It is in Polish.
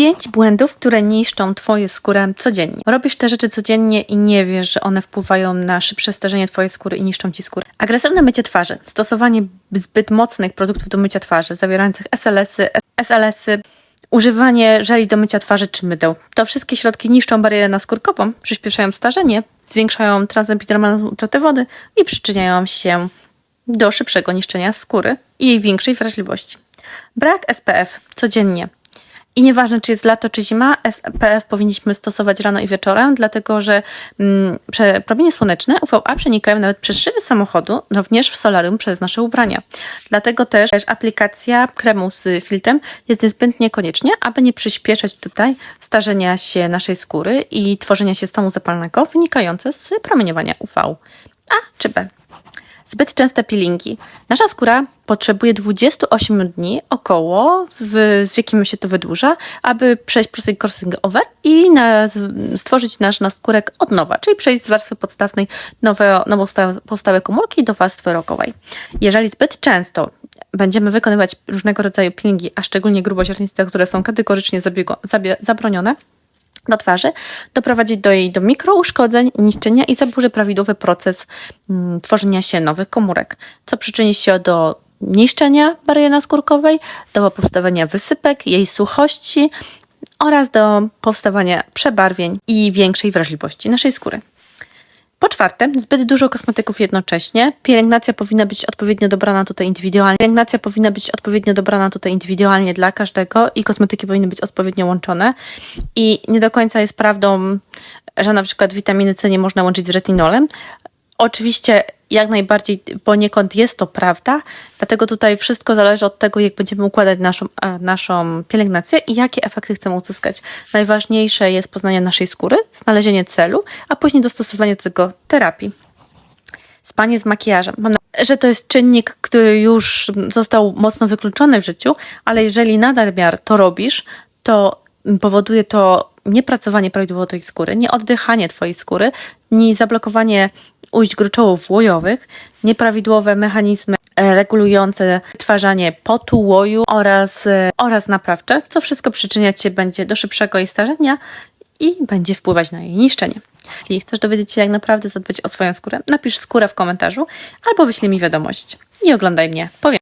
Pięć błędów, które niszczą Twoją skórę codziennie. Robisz te rzeczy codziennie i nie wiesz, że one wpływają na szybsze starzenie Twojej skóry i niszczą Ci skórę. Agresywne mycie twarzy. Stosowanie zbyt mocnych produktów do mycia twarzy, zawierających SLS-y, SLS-y, używanie żeli do mycia twarzy czy mydeł. To wszystkie środki niszczą barierę naskórkową, przyspieszają starzenie, zwiększają transepidermalną utratę wody i przyczyniają się do szybszego niszczenia skóry i jej większej wrażliwości. Brak SPF codziennie. I nieważne, czy jest lato, czy zima, SPF powinniśmy stosować rano i wieczorem, dlatego że mm, promienie słoneczne UVA przenikają nawet przez szyby samochodu, również w solarium przez nasze ubrania. Dlatego też, też aplikacja kremu z filtrem jest niezbędnie koniecznie, aby nie przyspieszać tutaj starzenia się naszej skóry i tworzenia się stanu zapalnego wynikające z promieniowania UV. A czy B? Zbyt częste peelingi. Nasza skóra potrzebuje 28 dni około, w, z wiekiem się to wydłuża, aby przejść proces crossing over i na, stworzyć nasz naskórek od nowa, czyli przejść z warstwy podstawnej nowe, sta- powstałe komórki do warstwy rokowej. Jeżeli zbyt często będziemy wykonywać różnego rodzaju peelingi, a szczególnie gruboziarniste, które są kategorycznie zabiego, zabie, zabronione, do twarzy, doprowadzi do jej do mikrouszkodzeń, niszczenia i zaburzy prawidłowy proces mm, tworzenia się nowych komórek, co przyczyni się do niszczenia bariery naskórkowej, do powstawania wysypek, jej suchości oraz do powstawania przebarwień i większej wrażliwości naszej skóry. Po czwarte, zbyt dużo kosmetyków jednocześnie. Pielęgnacja powinna być odpowiednio dobrana tutaj indywidualnie. Pielęgnacja powinna być odpowiednio dobrana tutaj indywidualnie dla każdego i kosmetyki powinny być odpowiednio łączone. I nie do końca jest prawdą, że na przykład witaminy C nie można łączyć z retinolem. Oczywiście jak najbardziej poniekąd jest to prawda, dlatego tutaj wszystko zależy od tego, jak będziemy układać naszą, e, naszą pielęgnację i jakie efekty chcemy uzyskać. Najważniejsze jest poznanie naszej skóry, znalezienie celu, a później dostosowanie do tego terapii. Spanie z makijażem. Mam na- że to jest czynnik, który już został mocno wykluczony w życiu, ale jeżeli nadal to robisz, to powoduje to niepracowanie prawidłowo twojej skóry, nieoddychanie twojej skóry, nie zablokowanie ujść gruczołów łojowych, nieprawidłowe mechanizmy e, regulujące wytwarzanie potu, łoju oraz, e, oraz naprawcze, co wszystko przyczyniać się będzie do szybszego jej starzenia i będzie wpływać na jej niszczenie. Jeśli chcesz dowiedzieć się, jak naprawdę zadbać o swoją skórę, napisz skórę w komentarzu albo wyślij mi wiadomość i oglądaj mnie. Powiem.